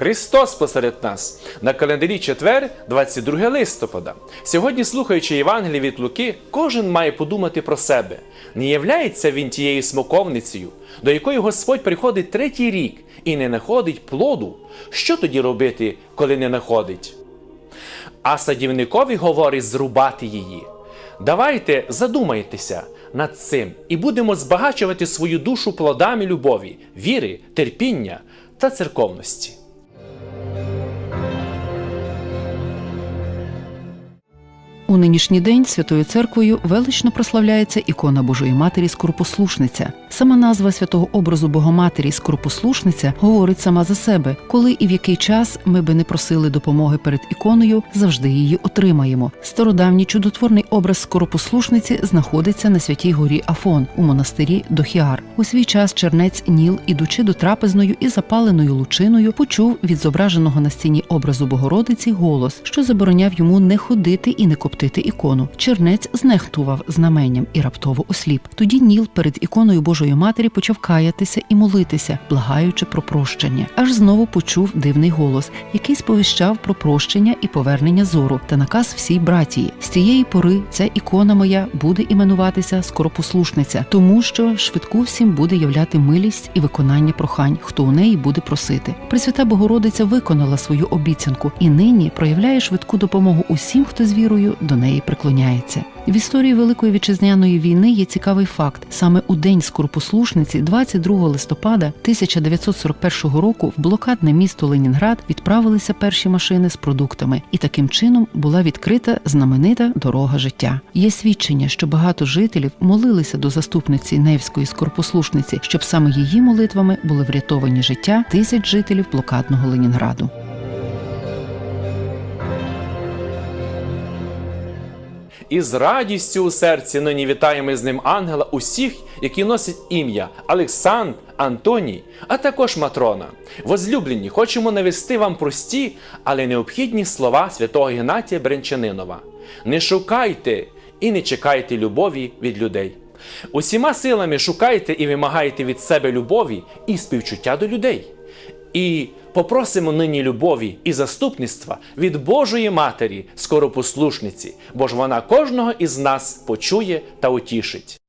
Христос посеред нас на календарі четвер, 22 листопада. Сьогодні, слухаючи Євангеліє від Луки, кожен має подумати про себе. Не являється він тією смоковницею, до якої Господь приходить третій рік і не знаходить плоду. Що тоді робити, коли не знаходить? А садівникові говорить зрубати її. Давайте задумайтеся над цим і будемо збагачувати свою душу плодами любові, віри, терпіння та церковності. У нинішній день Святою Церквою велично прославляється ікона Божої Матері Скоропослушниця. Сама назва святого образу Богоматері Скоропослушниця говорить сама за себе, коли і в який час ми би не просили допомоги перед іконою, завжди її отримаємо. Стародавній чудотворний образ скоропослушниці знаходиться на святій горі Афон у монастирі Дохіар. У свій час чернець Ніл, ідучи до трапезною і запаленою лучиною, почув від зображеного на стіні образу Богородиці голос, що забороняв йому не ходити і не коптити ікону. Чернець знехтував знаменням і раптово осліп. Тоді Ніл перед іконою Божої Матері почав каятися і молитися, благаючи про прощення. Аж знову почув дивний голос, який сповіщав про прощення і повернення зору та наказ всій братії. З цієї пори ця ікона моя буде іменуватися скоропослушниця, тому що швидку всім буде являти милість і виконання прохань, хто у неї буде просити. Пресвята Богородиця виконала свою обіцянку і нині проявляє швидку допомогу усім, хто з вірою до неї приклоняється. В історії Великої вітчизняної війни є цікавий факт: саме у день скоропослушниці, 22 листопада 1941 року, в блокадне місто Ленінград відправилися перші машини з продуктами, і таким чином була відкрита знаменита дорога життя. Є свідчення, що багато жителів молилися до заступниці Невської скоропослушниці, щоб саме її молитвами були врятовані життя тисяч жителів блокадного Ленінграду. І з радістю у серці нині вітаємо з ним ангела усіх, які носять ім'я Олександр, Антоній, а також Матрона. Возлюблені, хочемо навести вам прості, але необхідні слова святого Геннатія Бренчанинова. Не шукайте і не чекайте любові від людей. Усіма силами шукайте і вимагайте від себе любові і співчуття до людей. І попросимо нині любові і заступництва від Божої Матері, скоропослушниці, бо ж вона кожного із нас почує та утішить.